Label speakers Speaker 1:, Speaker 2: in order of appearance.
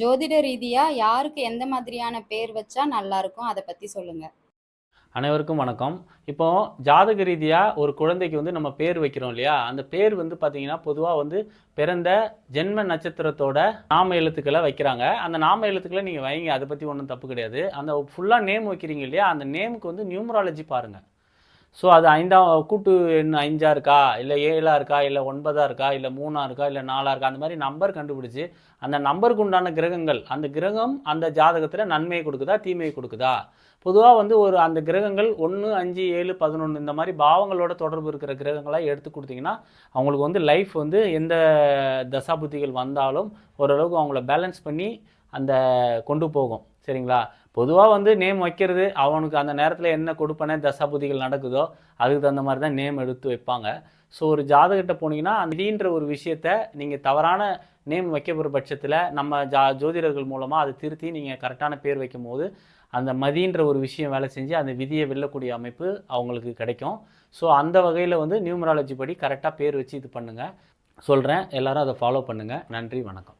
Speaker 1: ஜோதிட ரீதியா யாருக்கு எந்த மாதிரியான பேர் வச்சா நல்லா இருக்கும் அதை பத்தி சொல்லுங்க.
Speaker 2: அனைவருக்கும் வணக்கம். இப்போ ஜாதக ரீதியாக ஒரு குழந்தைக்கு வந்து நம்ம பேர் வைக்கிறோம் இல்லையா? அந்த பேர் வந்து பார்த்தீங்கன்னா பொதுவாக வந்து பிறந்த ஜென்ம நட்சத்திரத்தோட நாம எழுத்துக்களை வைக்கிறாங்க. அந்த நாம எழுத்துக்களை நீங்கள் வைங்க. அதை பற்றி ஒன்றும் தப்பு கிடையாது. அந்த ஃபுல்லாக நேம் வைக்கிறீங்க இல்லையா? அந்த நேமுக்கு வந்து நியூமராலஜி பாருங்கள் ஸோ அது ஐந்தாம் கூட்டு எண் அஞ்சாக இருக்கா? இல்லை ஏழாக இருக்கா? இல்லை ஒன்பதாக இருக்கா? இல்லை மூணாக இருக்கா? இல்லை நாலாக இருக்கா? அந்த மாதிரி நம்பர் கண்டுபிடிச்சி அந்த நம்பருக்கு உண்டான கிரகங்கள் அந்த கிரகம் அந்த ஜாதகத்தில் நன்மையை கொடுக்குதா தீமையை கொடுக்குதா? பொதுவாக வந்து ஒரு அந்த கிரகங்கள் ஒன்று அஞ்சு ஏழு பதினொன்று இந்த மாதிரி பாவங்களோட தொடர்பு இருக்கிற கிரகங்களாக எடுத்து கொடுத்தீங்கன்னா அவங்களுக்கு வந்து லைஃப் வந்து எந்த தசாபுத்திகள் வந்தாலும் ஓரளவுக்கு அவங்கள பேலன்ஸ் பண்ணி அந்த கொண்டு போகும். சரிங்களா? பொதுவாக வந்து நேம் வைக்கிறது அவனுக்கு அந்த நேரத்தில் என்ன கொடுப்பனே தசாபுதிகள் நடக்குதோ அதுக்கு தகுந்த மாதிரி தான் நேம் எடுத்து வைப்பாங்க. ஸோ ஒரு ஜாதகத்தை போனீங்கன்னா அந்த ஒரு விஷயத்த நீங்கள் தவறான நேம் வைக்கப்படுற பட்சத்தில் நம்ம ஜா ஜோதிடர்கள் மூலமாக அதை திருத்தி நீங்கள் கரெக்டான பேர் வைக்கும் போது அந்த மதின்ற ஒரு விஷயம் வேலை செஞ்சு அந்த விதியை வெல்லக்கூடிய அமைப்பு அவங்களுக்கு கிடைக்கும். ஸோ அந்த வகையில் வந்து நியூமராலஜி படி கரெக்டாக பேர் வச்சு இது பண்ணுங்கள் சொல்கிறேன் எல்லாரும் அதை ஃபாலோ பண்ணுங்கள் நன்றி வணக்கம்.